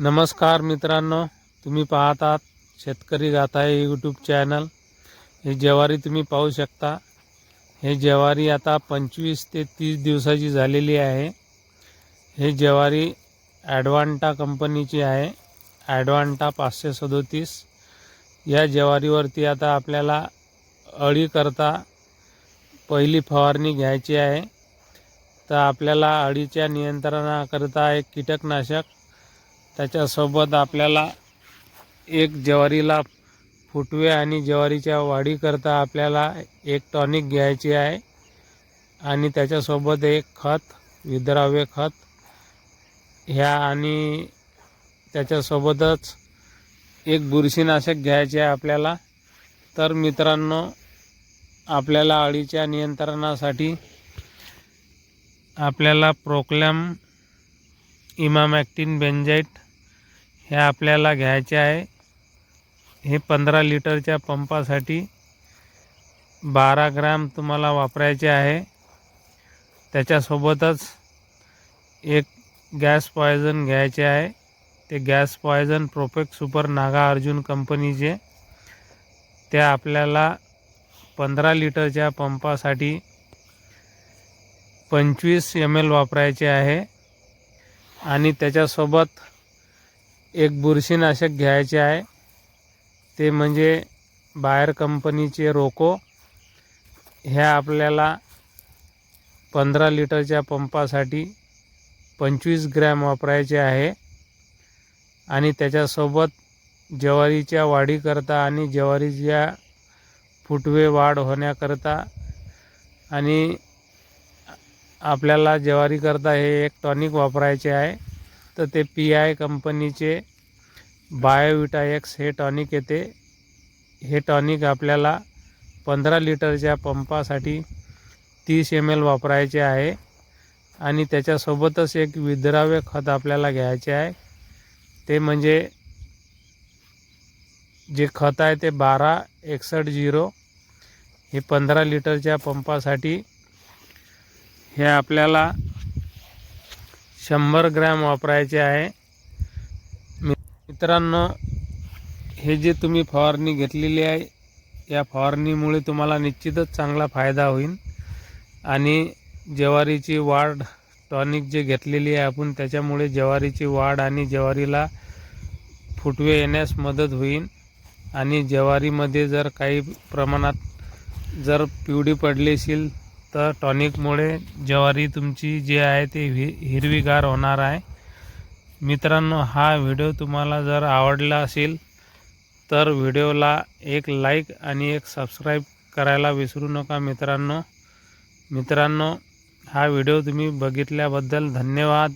नमस्कार मित्रांनो तुम्ही पाहतात शेतकरी गाता हे यूट्यूब चॅनल हे ज्वारी तुम्ही पाहू शकता. हे ज्वारी आता पंचवीस ते तीस दिवसाची झालेली आहे. हे ज्वारी ॲडवांटा कंपनीची आहे. ॲडवांटा पाचशे सदोतीस. या ज्वारीवरती आता आपल्याला अळी करता पहिली फवारणी घ्यायची आहे. तर आपल्याला अळीच्या नियंत्रणाकरता एक कीटकनाशक त्याच्यासोबत आपल्याला एक ज्वारीला फुटवे आणि ज्वारीच्या वाढीकरता आपल्याला एक टॉनिक घ्यायची आहे. आणि त्याच्यासोबत एक खत विद्राव्य खत ह्या आणि त्याच्यासोबतच एक बुरशीनाशक घ्यायचे आहे आपल्याला. तर मित्रांनो आपल्याला अळीच्या नियंत्रणासाठी आपल्याला प्रोक्लॅम इमामॅक्टिन बेंजाईट हे आपल्याला घ्यायचे आहे. हे पंधरा लिटरच्या पंपासाठी बारा ग्रॅम तुम्हाला वापरायचे आहे. त्याच्यासोबतच एक गॅस पॉयझन घ्यायचे आहे. ते gas poison product super Naga Arjun कंपनीचे. ते आपल्याला पंधरा लिटरच्या पंपासाठी पंचवीस एम एल वापरायचे आहे. आणि त्याच्यासोबत एक बुरशीनाशक घ्यायचे आहे. ते म्हणजे बाहेर कंपनीचे रोको. ह्या आपल्याला पंधरा लिटरच्या पंपासाठी पंचवीस ग्रॅम वापरायचे आहे. आणि त्याच्यासोबत ज्वारीच्या वाढीकरता आणि ज्वारीच्या फुटवे वाढ होण्याकरता आणि आपल्याला ज्वारीकरता हे एक टॉनिक वापरायचे आहे. तर ते पी आय कंपनीचे बायोविटा एक्स हे टॉनिक येते. हे टॉनिक आपल्याला पंधरा लिटरच्या पंपासाठी तीस एम एल वापरायचे आहे. आणि त्याच्यासोबतच एक विद्राव्य खत आपल्याला घ्यायचे आहे. ते म्हणजे जे खत आहे ते बारा एकसष्ट झिरो हे पंधरा लिटरच्या पंपासाठी हे आपल्याला शंभर ग्रॅम वापरायचे आहे. मित्रांनो हे जे तुम्ही फवारणी घेतलेली आहे या फवारणीमुळे तुम्हाला निश्चितच चांगला फायदा होईल. आणि ज्वारीची वाढ टॉनिक जे घेतलेली आहे आपण त्याच्यामुळे ज्वारीची वाढ आणि ज्वारीला फुटवे येण्यास मदत होईल. आणि ज्वारीमध्ये जर काही प्रमाणात जर पिवडी पडली असेल तर टॉनिकमुळे ज्वारी तुमची जी आहे ती हि हिरवीगार होणार आहे. मित्रांनो हा व्हिडिओ तुम्हाला जर आवडला असेल तर व्हिडिओला एक लाईक आणि एक सबस्क्राईब करायला विसरू नका मित्रांनो. मित्रांनो हा व्हिडिओ तुम्ही बघितल्याबद्दल धन्यवाद.